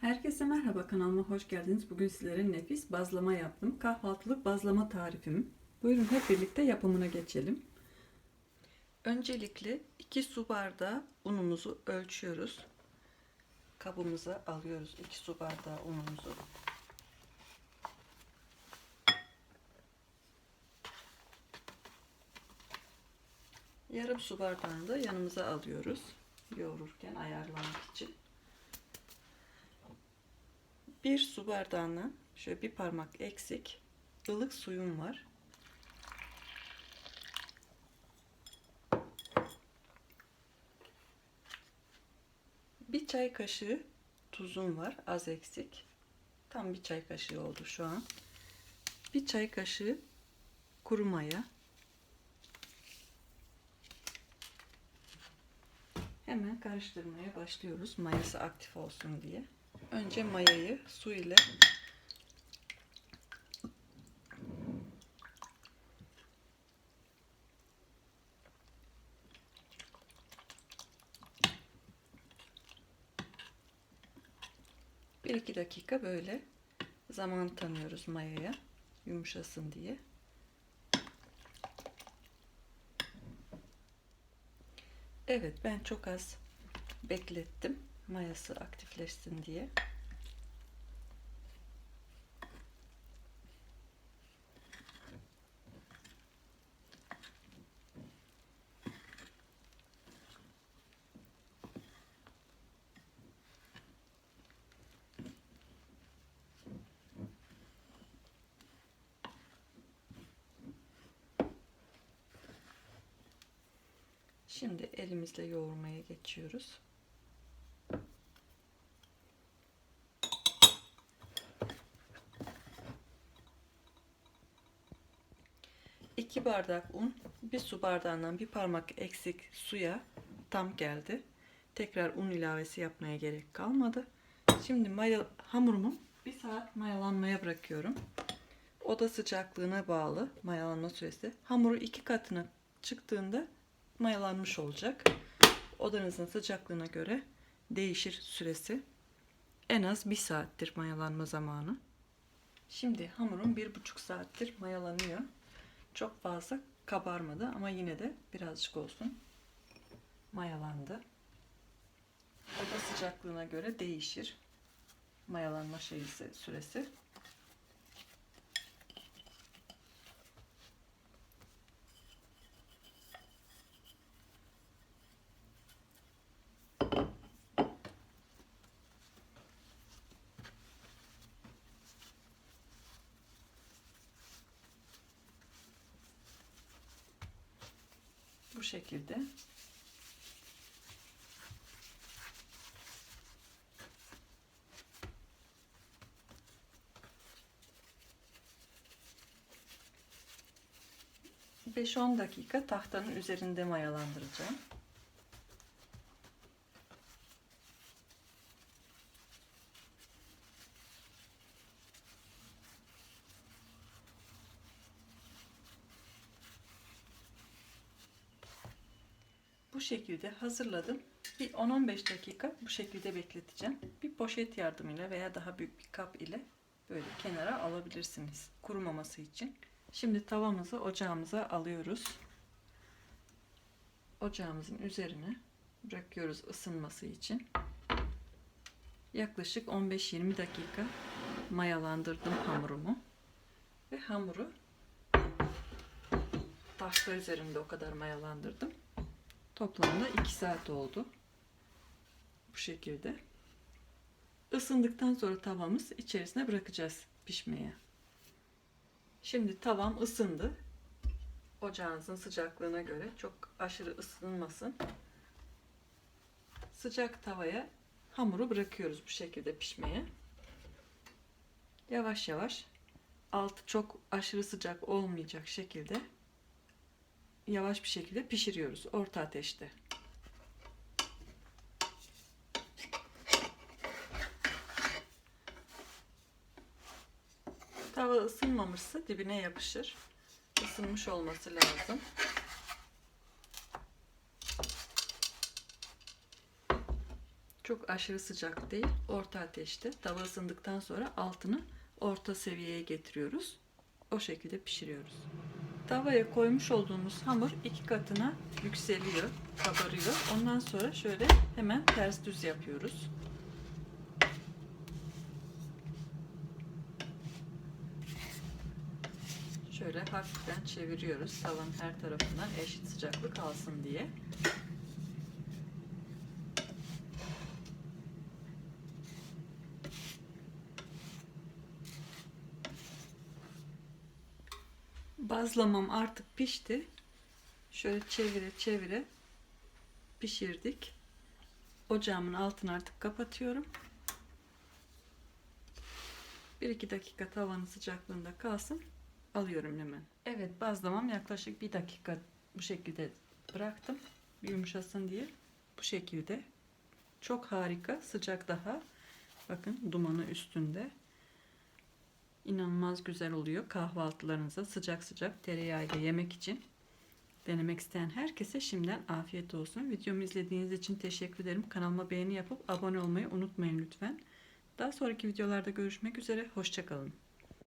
Herkese merhaba kanalıma hoş geldiniz. Bugün sizlere nefis bazlama yaptım. Kahvaltılık bazlama tarifim. Buyurun hep birlikte yapımına geçelim. Öncelikle 2 su bardağı unumuzu ölçüyoruz. Kabımıza alıyoruz 2 su bardağı unumuzu. Yarım su bardağını da yanımıza alıyoruz. Yoğururken ayarlamak için. Bir su bardağına şöyle bir parmak eksik ılık suyum var. Bir çay kaşığı tuzum var az eksik. Tam bir çay kaşığı oldu şu an. Bir çay kaşığı kuru maya. Hemen karıştırmaya başlıyoruz mayası aktif olsun diye. Önce mayayı su ile bir iki dakika böyle zaman tanıyoruz mayaya yumuşasın diye. Evet ben çok az beklettim mayası aktifleşsin diye. Şimdi elimizle yoğurmaya geçiyoruz. İki bardak un, bir su bardağından bir parmak eksik suya tam geldi. Tekrar un ilavesi yapmaya gerek kalmadı. Şimdi maya, hamurumu bir saat mayalanmaya bırakıyorum. Oda sıcaklığına bağlı mayalanma süresi. Hamuru iki katına çıktığında mayalanmış olacak. Odanızın sıcaklığına göre değişir süresi. En az bir saattir mayalanma zamanı. Şimdi hamurum bir buçuk saattir mayalanıyor. Çok fazla kabarmadı ama yine de birazcık olsun mayalandı. Oda sıcaklığına göre değişir mayalanma şeysi süresi. Bu şekilde. Beş on dakika tahtanın üzerinde mayalandıracağım. Bu şekilde hazırladım. Bir 10-15 dakika bu şekilde bekleteceğim. Bir poşet yardımıyla veya daha büyük bir kap ile böyle kenara alabilirsiniz kurumaması için. Şimdi tavamızı ocağımıza alıyoruz. Ocağımızın üzerine bırakıyoruz ısınması için. Yaklaşık 15-20 dakika mayalandırdım hamurumu. Ve hamuru tahta üzerinde o kadar mayalandırdım. Toplamda 2 saat oldu. Bu şekilde. Isındıktan sonra tavamız içerisine bırakacağız pişmeye. Şimdi tavam ısındı. Ocağınızın sıcaklığına göre çok aşırı ısınmasın. Sıcak tavaya hamuru bırakıyoruz bu şekilde pişmeye. Yavaş yavaş altı çok aşırı sıcak olmayacak şekilde yavaş bir şekilde pişiriyoruz orta ateşte. Tava ısınmamışsa dibine yapışır. Isınmış olması lazım. Çok aşırı sıcak değil, orta ateşte. Tava ısındıktan sonra altını orta seviyeye getiriyoruz. O şekilde pişiriyoruz. Tavaya koymuş olduğumuz hamur iki katına yükseliyor, kabarıyor. Ondan sonra şöyle hemen ters düz yapıyoruz. Şöyle hafiften çeviriyoruz tavanın her tarafından eşit sıcaklık alsın diye. Bazlamam artık pişti. Şöyle çevire çevire pişirdik. Ocağımın altını artık kapatıyorum. 1-2 dakika tavanın sıcaklığında kalsın. Alıyorum hemen. Evet bazlamam yaklaşık bir dakika bu şekilde bıraktım. Yumuşasın diye. Bu şekilde. Çok harika. Sıcak daha. Bakın dumanı üstünde. İnanılmaz güzel oluyor kahvaltılarınıza sıcak sıcak tereyağıyla yemek için. Denemek isteyen herkese şimdiden afiyet olsun. Videomu izlediğiniz için teşekkür ederim. Kanalıma beğeni yapıp abone olmayı unutmayın lütfen. Daha sonraki videolarda görüşmek üzere. Hoşçakalın.